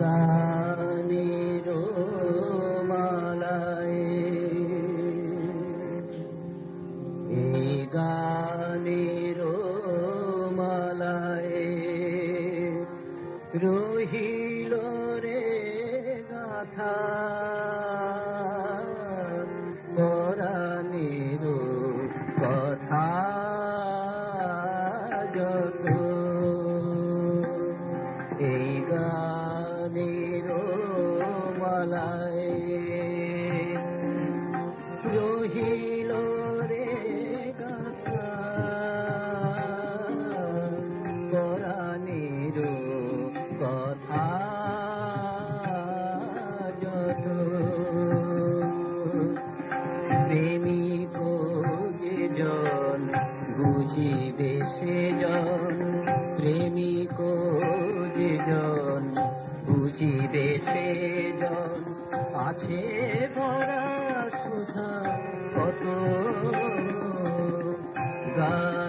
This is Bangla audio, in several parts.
গানের মালায় এই গানের মালায় রহিল রে গাথা বুঝিবে সেজন প্রেমিক যেজন বুঝিবে জন। আছে ভরা সুধা কত গা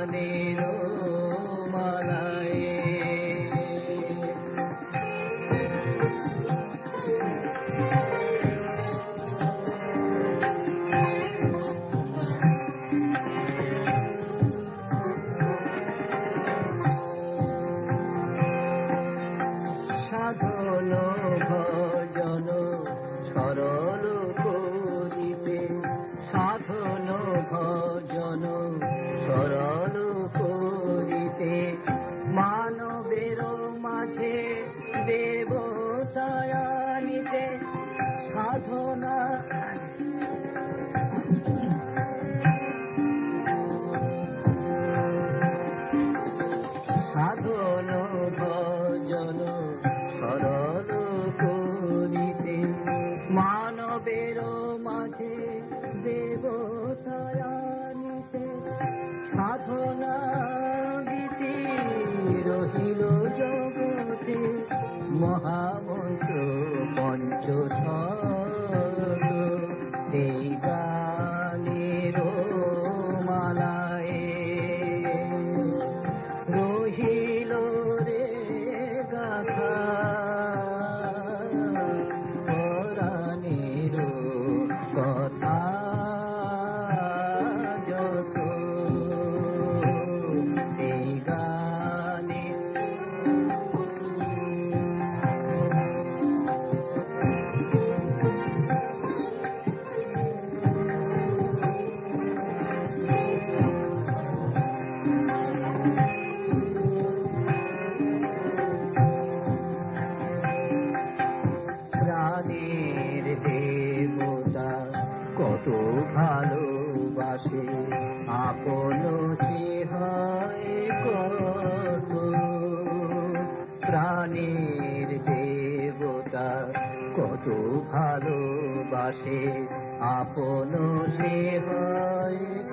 মাঝে দেবতারানিতে সাধনা মনের দেবতা কত ভালোবাসে আপন সে হয়।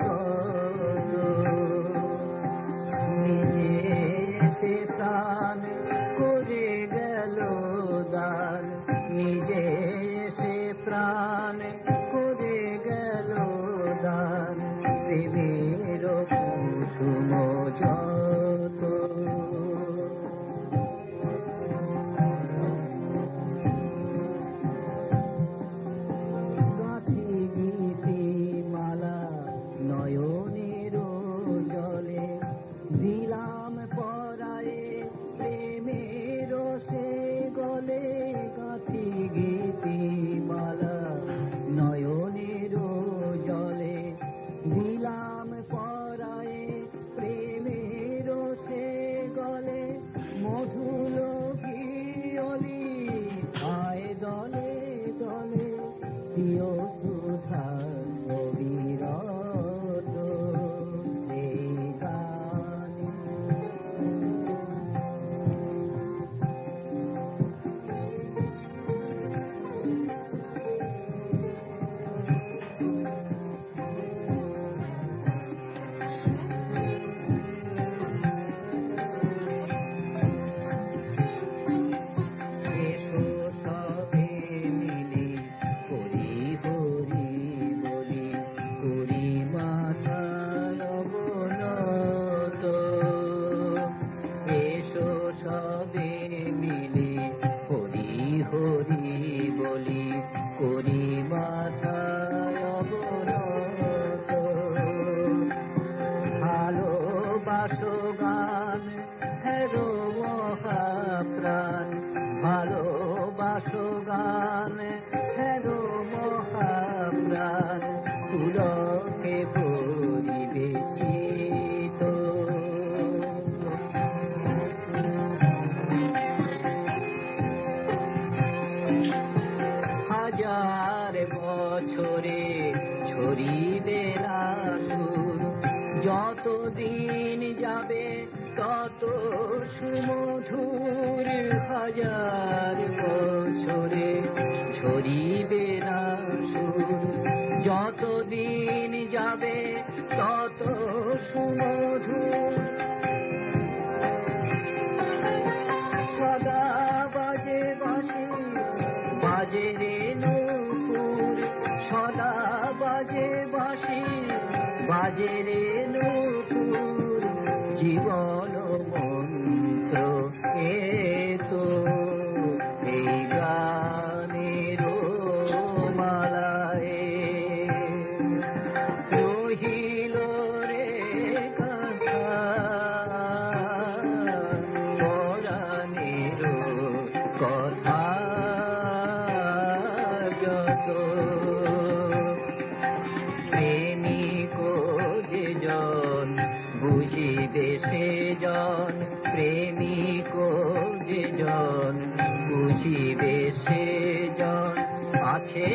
বছরে ছড়িবে আসুর যত দিন যাবে তত সুমধুর হাজার বছরে ছড়িবে আসুর যত দিন যাবে তত সুমধুর বাজে বাসে বাজে রে নূপুর। সদা বাজে বাসি বাজে রে নূপুর, জীবন মন্ত্র এ তো। এই গানের মালায় রহিল রে কথা পরাণের কথা। বুঝিবে সে জন আছে